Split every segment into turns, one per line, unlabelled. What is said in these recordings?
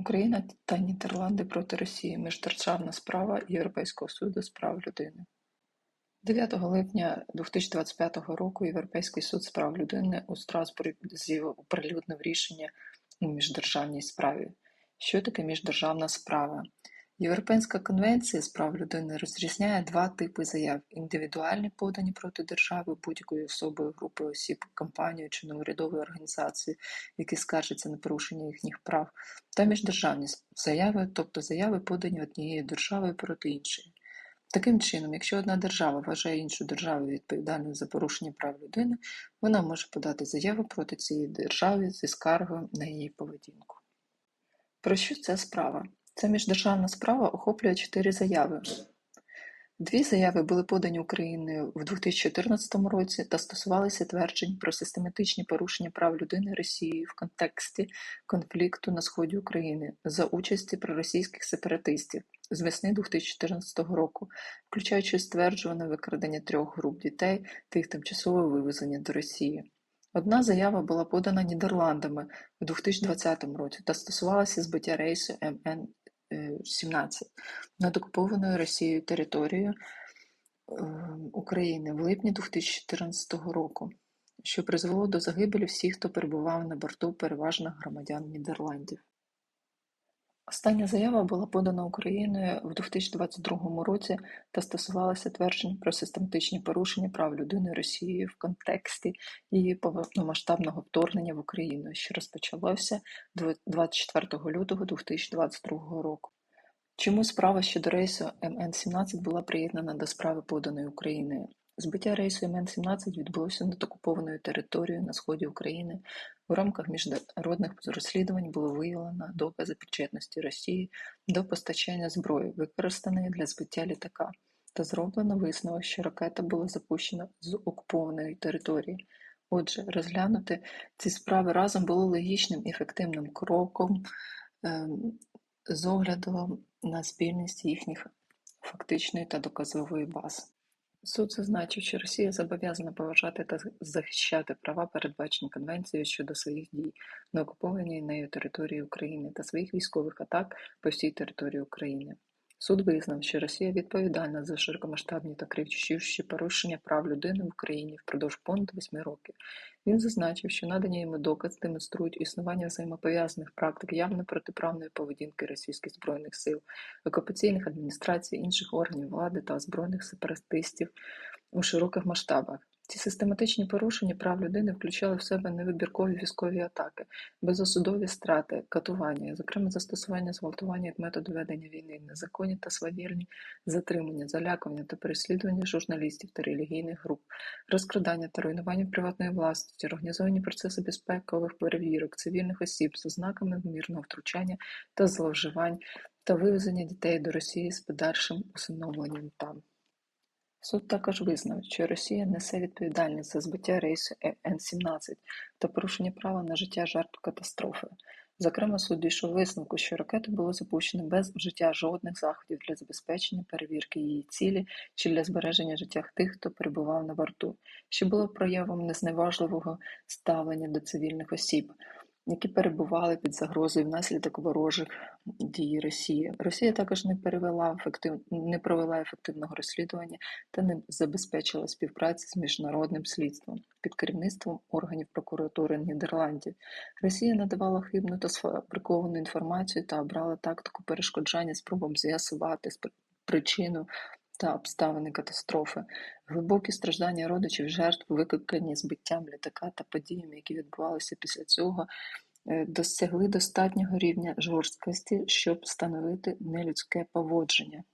Україна та Нідерланди проти Росії міждержавна справа Європейського суду з прав людини. 9 липня 2025 року Європейський суд з прав людини у Страсбурзі оприлюднив рішення у міждержавній справі. Що таке міждержавна справа? Європейська конвенція з прав людини розрізняє два типи заяв: індивідуальні, подані проти держави будь-якою особою, групою осіб, компанією чи неурядовою організацією, які скаржаться на порушення їхніх прав, та міждержавні заяви, тобто заяви, подані однією державою проти іншої. Таким чином, якщо одна держава вважає іншу державу відповідальною за порушення прав людини, вона може подати заяву проти цієї держави зі скаргою на її поведінку. Про що ця справа? Ця міждержавна справа охоплює чотири заяви. Дві заяви були подані Україною в 2014 році та стосувалися тверджень про систематичні порушення прав людини Росією в контексті конфлікту на сході України за участі проросійських сепаратистів з весни 2014 року, включаючи стверджуване викрадення трьох груп дітей та їх тимчасове вивезення до Росії. Одна заява була подана Нідерландами у 2020 році та стосувалася збиття рейсу МН 17 над окупованою Росією територією ем, України в липні 2014 року, що призвело до загибелі всіх, хто перебував на борту переважно громадян Нідерландів. Остання заява була подана Україною в 2022 році та стосувалася тверджень про систематичні порушення прав людини Росією в контексті її повномасштабного вторгнення в Україну, що розпочалося 24 лютого 2022 року. Чому справа щодо рейсу МН-17 була приєднана до справи поданої Україною? Збиття рейсу МН-17 відбулося над окупованою територією на сході України. У рамках міжнародних розслідувань було виявлено докази причетності Росії до постачання зброї, використаної для збиття літака, та зроблено висновок, що ракета була запущена з окупованої території. Отже, розглянути ці справи разом було логічним і ефективним кроком з огляду на спільність їхніх фактичної та доказової баз. Суд зазначив, що Росія зобов'язана поважати та захищати права, передбачені Конвенцією щодо своїх дій на окупованій нею території України та своїх військових атак по всій території України. Суд визнав, що Росія відповідальна за широкомасштабні та кривчущі порушення прав людини в Україні впродовж понад восьми років. Він зазначив, що надані йому докази демонструють існування взаємопов'язаних практик явно протиправної поведінки російських збройних сил, окупаційних адміністрацій, інших органів влади та збройних сепаратистів у широких масштабах. Ці систематичні порушення прав людини включали в себе невибіркові військові атаки, безосудові страти, катування, зокрема застосування зґвалтування як методу ведення війни, незаконні та свавільні затримання, залякування та переслідування журналістів та релігійних груп, розкрадання та руйнування приватної власності, організовані процеси безпекових перевірок, цивільних осіб з ознаками мирного втручання та зловживань та вивезення дітей до Росії з подальшим усиновленням там. Суд також визнав, що Росія несе відповідальність за збиття рейсу Н-17 та порушення права на життя жертв катастрофи. Зокрема, суд дійшов висновку, що ракету було запущено без вжиття жодних заходів для забезпечення перевірки її цілі чи для збереження життя тих, хто перебував на борту, що було проявом незневажливого ставлення до цивільних осіб які перебували під загрозою внаслідок ворожих дій Росії. Росія також не перевела ефектив... не провела ефективного розслідування та не забезпечила співпраці з міжнародним слідством під керівництвом органів прокуратури Нідерландів. Росія надавала хибну та сфабриковану інформацію та обрала тактику перешкоджання спробам з'ясувати причину та обставини катастрофи, глибокі страждання родичів жертв, викликані збиттям літака та подіями, які відбувалися після цього, е, досягли достатнього рівня жорсткості, щоб встановити нелюдське поводження.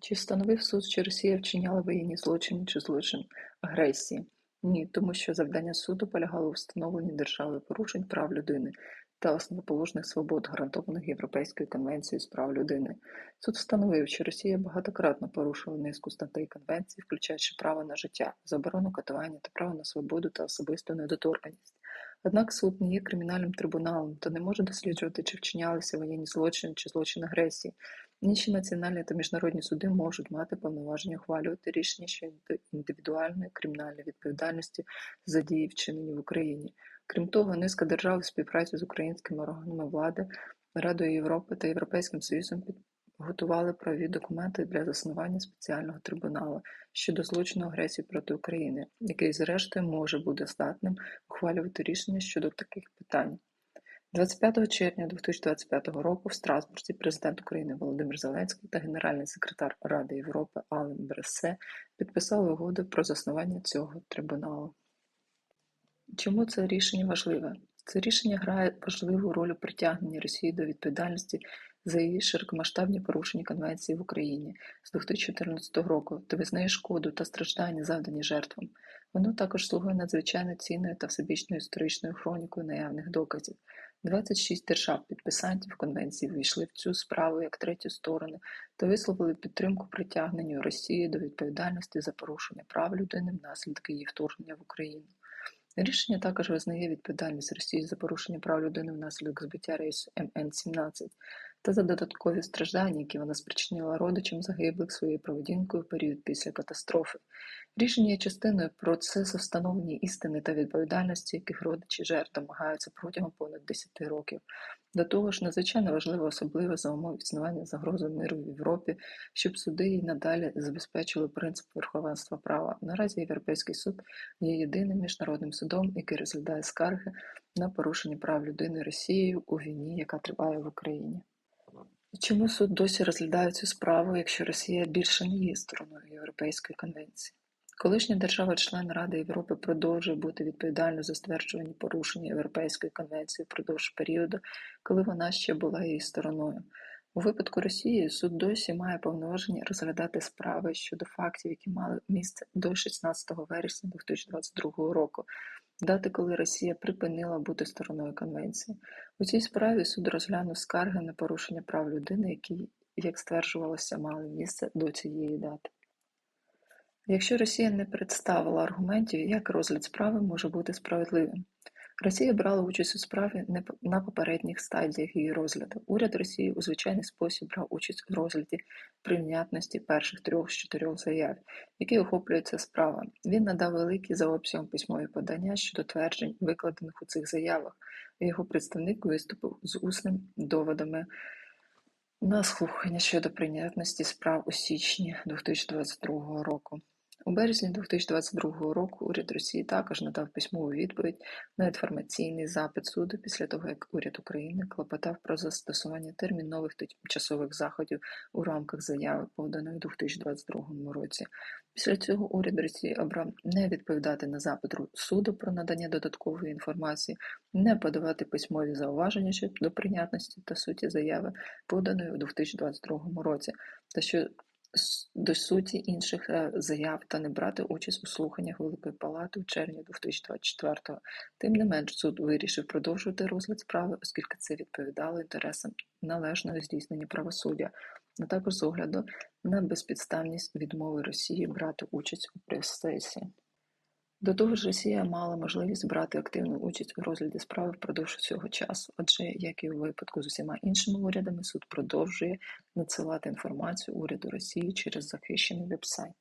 Чи встановив суд, що Росія вчиняла воєнні злочини чи злочин агресії? Ні, тому що завдання суду полягало у встановленні держави порушень прав людини, та основоположних свобод, гарантованих Європейською конвенцією з прав людини. Суд встановив, що Росія багатократно порушила низку статей Конвенції, включаючи право на життя, заборону катування та право на свободу та особисту недоторканність. Однак суд не є кримінальним трибуналом та не може досліджувати, чи вчинялися воєнні злочини чи злочин агресії. Інші національні та міжнародні суди можуть мати повноваження ухвалювати рішення щодо індивідуальної кримінальної відповідальності за дії, вчинені в Україні. Крім того, низка держав у співпраці з українськими органами влади Радою Європи та Європейським Союзом підготували правові документи для заснування спеціального трибуналу щодо злочину агресії проти України, який, зрештою, може бути здатним ухвалювати рішення щодо таких питань. 25 червня 2025 року в Страсбурзі президент України Володимир Зеленський та генеральний секретар Ради Європи Ален Брессе підписали угоду про заснування цього трибуналу. Чому це рішення важливе? Це рішення грає важливу роль у притягненні Росії до відповідальності за її широкомасштабні порушення Конвенції в Україні з 2014 року та визнає шкоду та страждання, завдані жертвам. Воно також слугує надзвичайно цінною та всебічною історичною хронікою наявних доказів. 26 держав-підписантів Конвенції ввійшли в цю справу як треті сторони та висловили підтримку притягненню Росії до відповідальності за порушення прав людини внаслідок її вторгнення в Україну. Рішення також визнає відповідальність Росії за порушення прав людини внаслідок збиття рейсу МН-17 та за додаткові страждання, які вона спричинила родичам загиблих своєю поведінкою в період після катастрофи. Рішення є частиною процесу встановлення істини та відповідальності, яких родичі жертв домагаються протягом понад 10 років. До того ж, надзвичайно важливо, особливо за умов існування загрози миру в Європі, щоб суди і надалі забезпечили принцип верховенства права. Наразі Європейський суд є єдиним міжнародним судом, який розглядає скарги на порушення прав людини Росією у війні, яка триває в Україні. Чому суд досі розглядає цю справу, якщо Росія більше не є стороною Європейської конвенції? Колишня держава-член Ради Європи продовжує бути відповідальною за стверджувані порушення Європейської конвенції впродовж періоду, коли вона ще була її стороною. У випадку Росії суд досі має повноваження розглядати справи щодо фактів, які мали місце до 16 вересня 2022 року, дати, коли Росія припинила бути стороною конвенції. У цій справі суд розглянув скарги на порушення прав людини, які, як стверджувалося, мали місце до цієї дати. Якщо Росія не представила аргументів, як розгляд справи може бути справедливим? Росія брала участь у справі на попередніх стадіях її розгляду. Уряд Росії у звичайний спосіб брав участь у розгляді прийнятності перших трьох з чотирьох заяв, які охоплюється справа. Він надав великі за обсягом письмові подання щодо тверджень, викладених у цих заявах. Його представник виступив з усним доводами на слухання щодо прийнятності справ у січні 2022 року. У березні 2022 року уряд Росії також надав письмову відповідь на інформаційний запит суду після того, як уряд України клопотав про застосування термінових та тимчасових заходів у рамках заяви, поданої у 2022 році. Після цього уряд Росії обрав не відповідати на запит суду про надання додаткової інформації, не подавати письмові зауваження щодо прийнятності та суті заяви, поданої у 2022 році, та що до суті інших е, заяв та не брати участь у слуханнях Великої Палати у червні 2024-го. Тим не менш, суд вирішив продовжувати розгляд справи, оскільки це відповідало інтересам належного здійснення правосуддя, а також з огляду на безпідставність відмови Росії брати участь у процесі. До того ж Росія мала можливість брати активну участь у розгляді справи впродовж цього часу, адже, як і у випадку з усіма іншими урядами, суд продовжує надсилати інформацію уряду Росії через захищений веб-сайт.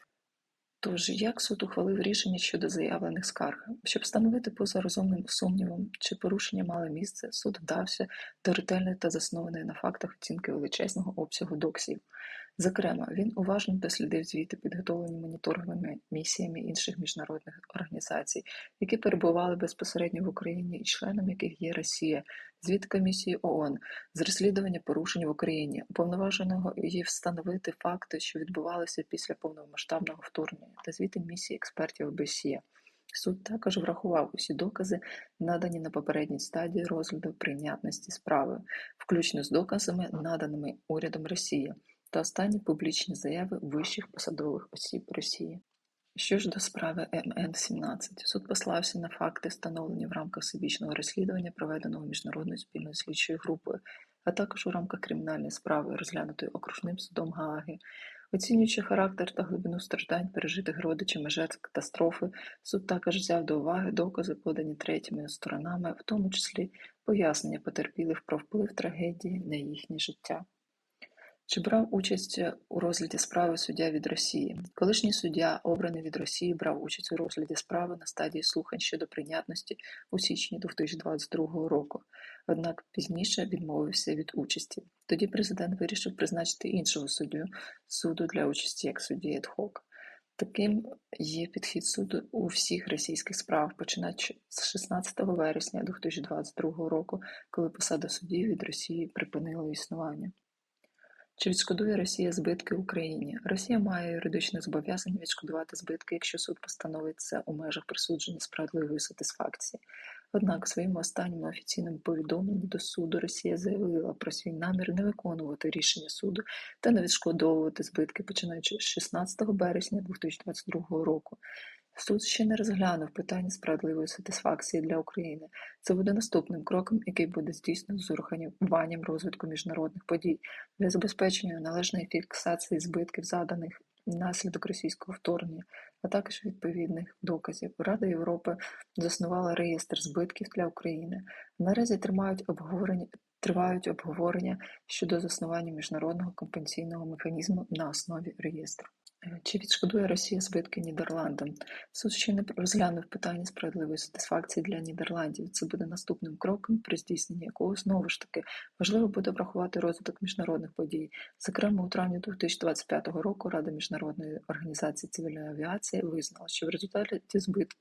Тож, як суд ухвалив рішення щодо заявлених скарг? Щоб встановити поза розумним сумнівом, чи порушення мали місце, суд вдався до ретельної та заснованої на фактах оцінки величезного обсягу доксів. Зокрема, він уважно дослідив звіти, підготовлені моніторинговими місіями інших міжнародних організацій, які перебували безпосередньо в Україні і членом яких є Росія, звіт комісії ООН з розслідування порушень в Україні, уповноваженого її встановити факти, що відбувалися після повномасштабного вторгнення, та звіти місії експертів ОБСЄ. Суд також врахував усі докази, надані на попередній стадії розгляду прийнятності справи, включно з доказами, наданими урядом Росії та останні публічні заяви вищих посадових осіб Росії. Що ж до справи МН-17, суд послався на факти, встановлені в рамках всебічного розслідування, проведеного міжнародною спільною слідчою групою, а також у рамках кримінальної справи, розглянутої окружним судом Гааги. Оцінюючи характер та глибину страждань, пережитих родичами жертв катастрофи, суд також взяв до уваги докази, подані третіми сторонами, в тому числі пояснення потерпілих про вплив трагедії на їхнє життя. Чи брав участь у розгляді справи суддя від Росії? Колишній суддя, обраний від Росії, брав участь у розгляді справи на стадії слухань щодо прийнятності у січні 2022 року, однак пізніше відмовився від участі. Тоді президент вирішив призначити іншого суддю суду для участі як судді ад-хок. Таким є підхід суду у всіх російських справах, починаючи з 16 вересня 2022 року, коли посада судді від Росії припинила існування. Чи відшкодує Росія збитки Україні? Росія має юридичне зобов'язання відшкодувати збитки, якщо суд постановить це у межах присудження справедливої сатисфакції. Однак у своєму останньому офіційному повідомленні до суду Росія заявила про свій намір не виконувати рішення суду та не відшкодовувати збитки, починаючи з 16 березня 2022 року. Суд ще не розглянув питання справедливої сатисфакції для України. Це буде наступним кроком, який буде здійснено з урахуванням розвитку міжнародних подій для забезпечення належної фіксації збитків, заданих внаслідок російського вторгнення, а також відповідних доказів. Рада Європи заснувала реєстр збитків для України. Наразі тримають обговорення. Тривають обговорення щодо заснування міжнародного компенсійного механізму на основі реєстру. Чи відшкодує Росія збитки Нідерландам? Суд ще не розглянув питання справедливої сатисфакції для Нідерландів. Це буде наступним кроком, при здійсненні якого знову ж таки важливо буде врахувати розвиток міжнародних подій. Зокрема, у травні 2025 року Рада міжнародної організації цивільної авіації визнала, що в результаті збитків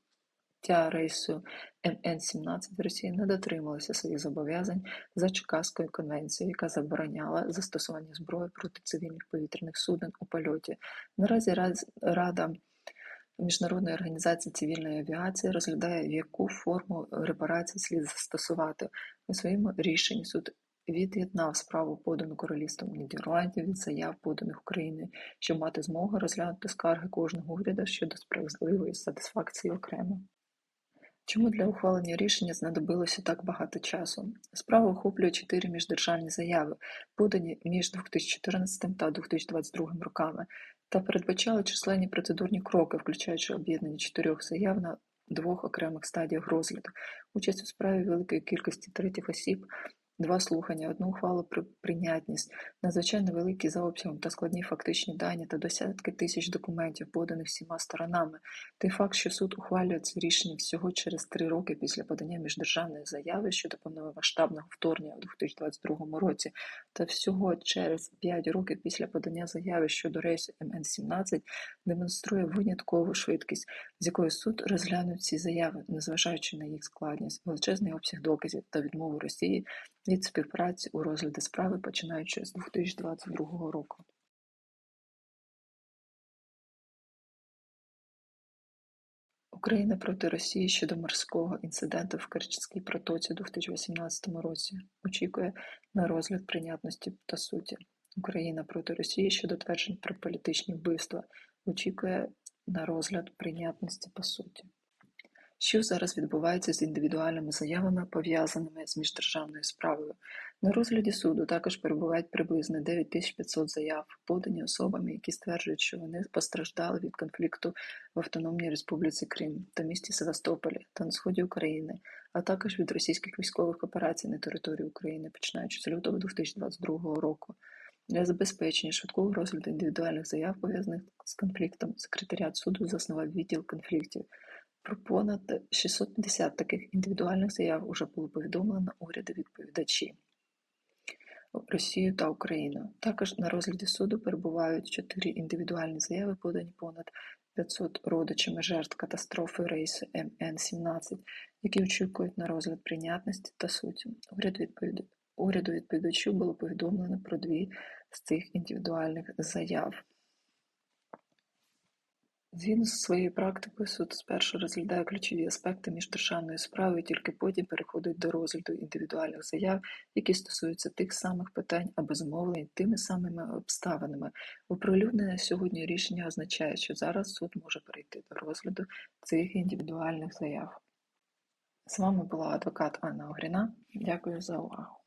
Ця рейсу МН-17 Росія не дотрималася своїх зобов'язань за Чикаською конвенцією, яка забороняла застосування зброї проти цивільних повітряних суден у польоті. Наразі Рада Міжнародної організації цивільної авіації розглядає, в яку форму репарації слід застосувати. У своєму рішенні суд від'єднав справу, подану Королівством Нідерландів від заяв, поданих Україною, щоб мати змогу розглянути скарги кожного уряду щодо справедливої сатисфакції окремо. Чому для ухвалення рішення знадобилося так багато часу? Справа охоплює чотири міждержавні заяви, подані між 2014 та 2022 роками, та передбачали численні процедурні кроки, включаючи об'єднання чотирьох заяв на двох окремих стадіях розгляду, участь у справі великої кількості третіх осіб Два слухання, одну ухвалу про прийнятність, надзвичайно великі за обсягом та складні фактичні дані та десятки тисяч документів, поданих всіма сторонами. Той факт, що суд ухвалює це рішення всього через три роки після подання міждержавної заяви щодо повномасштабного вторгнення у 2022 році, та всього через п'ять років після подання заяви щодо рейсу МН-17, демонструє виняткову швидкість, з якою суд розглянув ці заяви, незважаючи на їх складність, величезний обсяг доказів та відмову Росії від співпраці у розгляді справи, починаючи з 2022 року. Україна проти Росії щодо морського інциденту в Керченській протоці у 2018 році очікує на розгляд прийнятності та суті. Україна проти Росії щодо тверджень про політичні вбивства очікує на розгляд прийнятності по суті. Що зараз відбувається з індивідуальними заявами, пов'язаними з міждержавною справою? На розгляді суду також перебувають приблизно 9500 заяв, подані особами, які стверджують, що вони постраждали від конфлікту в Автономній Республіці Крим та місті Севастополі та на сході України, а також від російських військових операцій на території України, починаючи з лютого 2022 року. Для забезпечення швидкого розгляду індивідуальних заяв, пов'язаних з конфліктом, секретаріат суду заснував відділ конфліктів. Про понад 650 таких індивідуальних заяв уже було повідомлено уряди-відповідачі Росію та Україну. Також на розгляді суду перебувають чотири індивідуальні заяви, подані понад 500 родичами жертв катастрофи рейсу МН-17, які очікують на розгляд прийнятності та суті. Уряд відповід... Уряду відповідачів було повідомлено про дві з цих індивідуальних заяв. Згідно зі своєю практикою, суд спершу розглядає ключові аспекти міждержавної справи і тільки потім переходить до розгляду індивідуальних заяв, які стосуються тих самих питань або зумовлень тими самими обставинами. Оприлюднене сьогодні рішення означає, що зараз суд може перейти до розгляду цих індивідуальних заяв. З вами була адвокат Анна Огріна. Дякую за увагу.